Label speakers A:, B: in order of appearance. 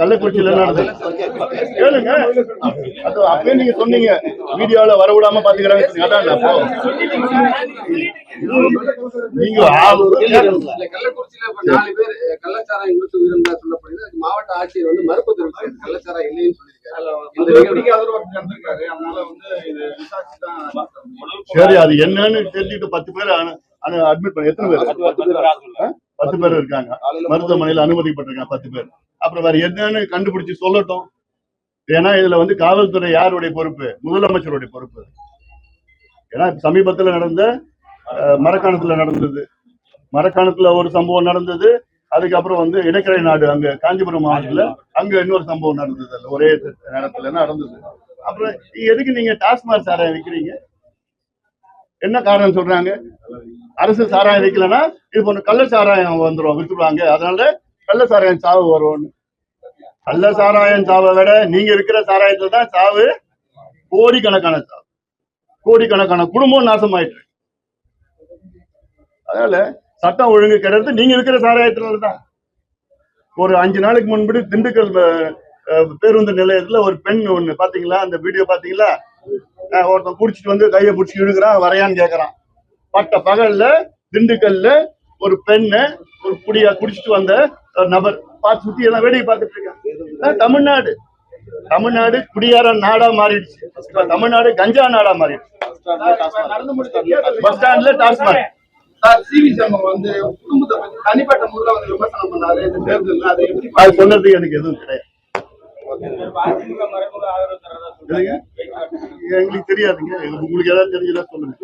A: கள்ளக்குறிச்சியில நடந்தது? கேளுங்க. அது அப்பயே நீங்க சொன்னீங்க. வீடியோல வர விடாம பாத்துக்கிறாங்க. அதான் அப்போ நீங்க
B: நாலு பேர் கள்ளச்சாராயம் கொடுத்து உயிரிழந்தா சொல்லப்படுது மாவட்ட ஆட்சியர் வந்து மறுப்பு தெரிவிச்சாரு. கள்ளச்சாராயம் இல்லைன்னு சொல்லியிருக்காரு.
A: சரி அது என்னன்னு தெரிஞ்சுட்டு பத்து பேர் அட்மிட் பண்ண. எத்தனை பேர்? பத்து பேர் இருக்காங்க. மருத்துவமனையில அனுமதிப்பட்டிருக்காங்க பத்து பேர். அப்புறம் வேற என்னன்னு கண்டுபிடிச்சு சொல்லட்டும். ஏன்னா இதுல வந்து காவல்துறை யாருடைய பொறுப்பு? முதலமைச்சருடைய பொறுப்பு. ஏன்னா சமீபத்துல நடந்த மரக்காணத்துல நடந்தது. மரக்காணத்துல ஒரு சம்பவம் நடந்தது. அதுக்கப்புறம் வந்து இடைக்கரை நாடு அங்க காஞ்சிபுரம் மாவட்டத்துல அங்க இன்னொரு சம்பவம் நடந்தது. ஒரே நேரத்துல நடந்தது. அப்புறம் எதுக்கு நீங்க டாஸ்மாக் சாராயம் விற்கிறீங்க என்ன காரணம் சொல்றாங்க? அரசு சாராயம் விற்கலன்னா இது போன்ற கள்ள சாராயம் வந்துரும் வித்துருவாங்க. அதனால கள்ள சாராயம் சாவு வரும்னு கள்ள சாராயம் சாவை விட நீங்க விற்கிற சாராயத்துல தான் சாவு கோடிக்கணக்கான சாவு. கோடிக்கணக்கான குடும்பம் நாசமாயிட்டு அதனால சட்டம் ஒழுங்கு கிடையாது நீங்க விற்கிற சாராயத்துல தான். ஒரு அஞ்சு நாளைக்கு முன்படி திண்டுக்கல் பேருந்து நிலையத்துல ஒரு பெண் ஒண்ணு பாத்தீங்களா? அந்த வீடியோ பாத்தீங்களா? ஒருத்தன் புடிச்சிட்டு வந்து கையை புடிச்சு இழுக்கிறான் வரையான்னு கேக்குறான். பட்ட பகல்ல திண்டுக்கல்ல ஒரு பெண்ணு ஒரு குடியா குடிச்சிட்டு வந்த நபர். பார்த்து சுத்தி எல்லாம் வேடிக்கை பார்த்துட்டு இருக்காங்க அதான் தமிழ்நாடு. தமிழ்நாடு குடியார நாடா மாறிடுச்சு. தமிழ்நாடு கஞ்சா நாடா மாறிடுச்சு. பஸ் ஸ்டாண்ட்ல டாஸ்மாக்.
B: அதை
A: சொன்னதுக்கு எனக்கு எதுவும் கிடையாது? எங்களுக்கு தெரியாதுங்க. உங்களுக்கு ஏதாவது தெரிஞ்சதா சொல்லுங்க.